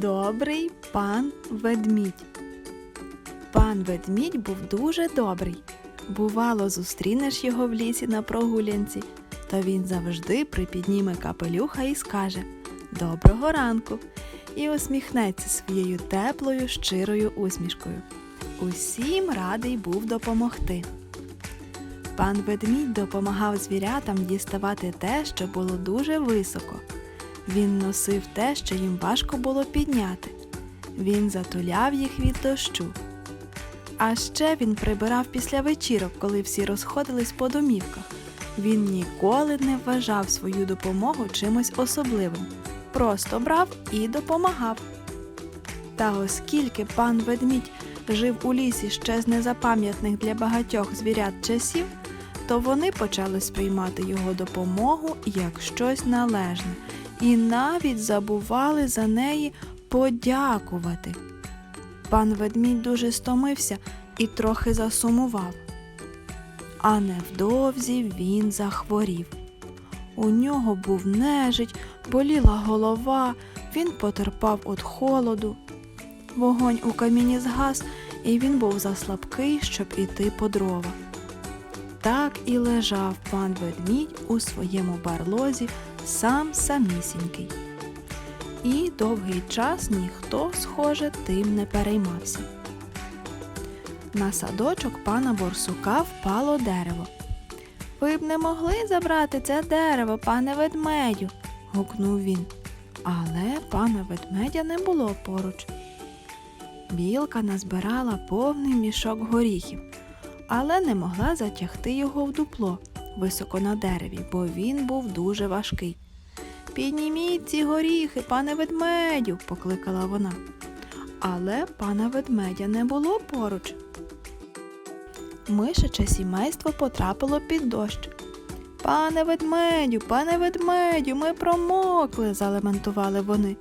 Добрий пан ведмідь. Пан ведмідь був дуже добрий. Бувало, зустрінеш його в лісі на прогулянці, то він завжди припідніме капелюха і скаже Доброго ранку! і усміхнеться своєю теплою, щирою усмішкою. Усім радий був допомогти. Пан ведмідь допомагав звірятам діставати те, що було дуже високо. Він носив те, що їм важко було підняти. Він затуляв їх від дощу. А ще він прибирав після вечірок, коли всі розходились по домівках. Він ніколи не вважав свою допомогу чимось особливим, просто брав і допомагав. Та оскільки пан ведмідь жив у лісі ще з незапам'ятних для багатьох звірят часів, то вони почали сприймати його допомогу як щось належне і навіть забували за неї подякувати. Пан ведмідь дуже стомився і трохи засумував. А невдовзі він захворів. У нього був нежить, боліла голова, він потерпав від холоду. Вогонь у каміні згас, і він був заслабкий, щоб іти по дрова. Так і лежав пан ведмідь у своєму барлозі сам самісінький. І довгий час ніхто, схоже, тим не переймався. На садочок пана борсука впало дерево. Ви б не могли забрати це дерево, пане ведмедю, гукнув він. Але пана ведмедя не було поруч. Білка назбирала повний мішок горіхів, але не могла затягти його в дупло високо на дереві, бо він був дуже важкий. Підніміть ці горіхи, пане ведмедю, покликала вона. Але пана ведмедя не було поруч. Мишаче сімейство потрапило під дощ. Пане ведмедю, пане ведмедю, ми промокли, залементували вони.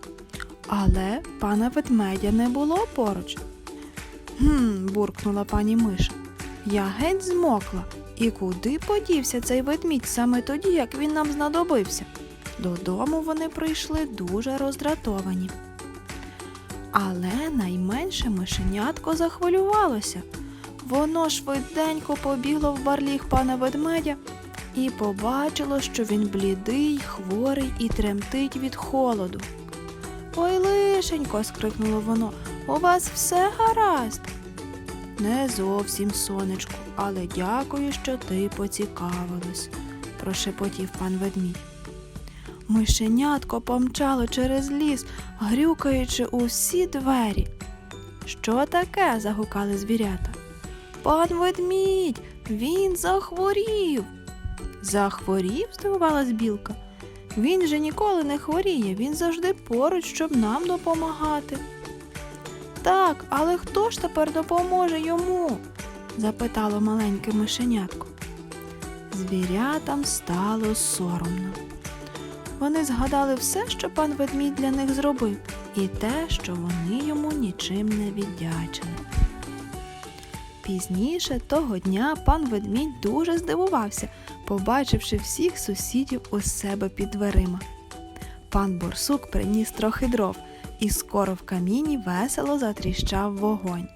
Але пана ведмедя не було поруч. Гм, буркнула пані Миша. Я геть змокла. І куди подівся цей ведмідь саме тоді, як він нам знадобився? Додому вони прийшли дуже роздратовані. Але найменше мишенятко захвилювалося. Воно швиденько побігло в барліг пана ведмедя і побачило, що він блідий, хворий і тремтить від холоду. Ой, лишенько, скрикнуло воно, у вас все гаразд. Не зовсім, сонечку, але дякую, що ти поцікавилась, прошепотів пан ведмідь. Мишенятко помчало через ліс, грюкаючи у всі двері. Що таке? загукали звірята. Пан ведмідь, він захворів. Захворів? здивувалась білка. Він же ніколи не хворіє, він завжди поруч, щоб нам допомагати. Так, але хто ж тепер допоможе йому? запитало маленьке мишенятко. Звірятам стало соромно. Вони згадали все, що пан ведмідь для них зробив, і те, що вони йому нічим не віддячили. Пізніше того дня пан ведмідь дуже здивувався, побачивши всіх сусідів у себе під дверима. Пан борсук приніс трохи дров, і скоро в каміні весело затріщав вогонь.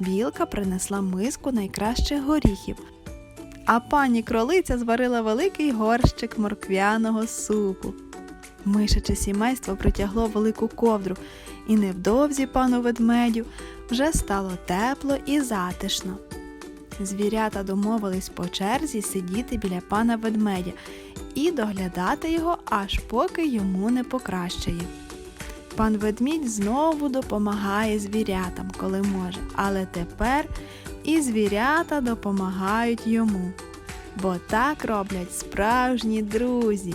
Білка принесла миску найкращих горіхів, а пані кролиця зварила великий горщик морквяного супу. Мишаче сімейство притягло велику ковдру, і невдовзі пану ведмедю вже стало тепло і затишно. Звірята домовились по черзі сидіти біля пана ведмедя і доглядати його, аж поки йому не покращає. Пан ведмідь знову допомагає звірятам, коли може, але тепер і звірята допомагають йому, бо так роблять справжні друзі.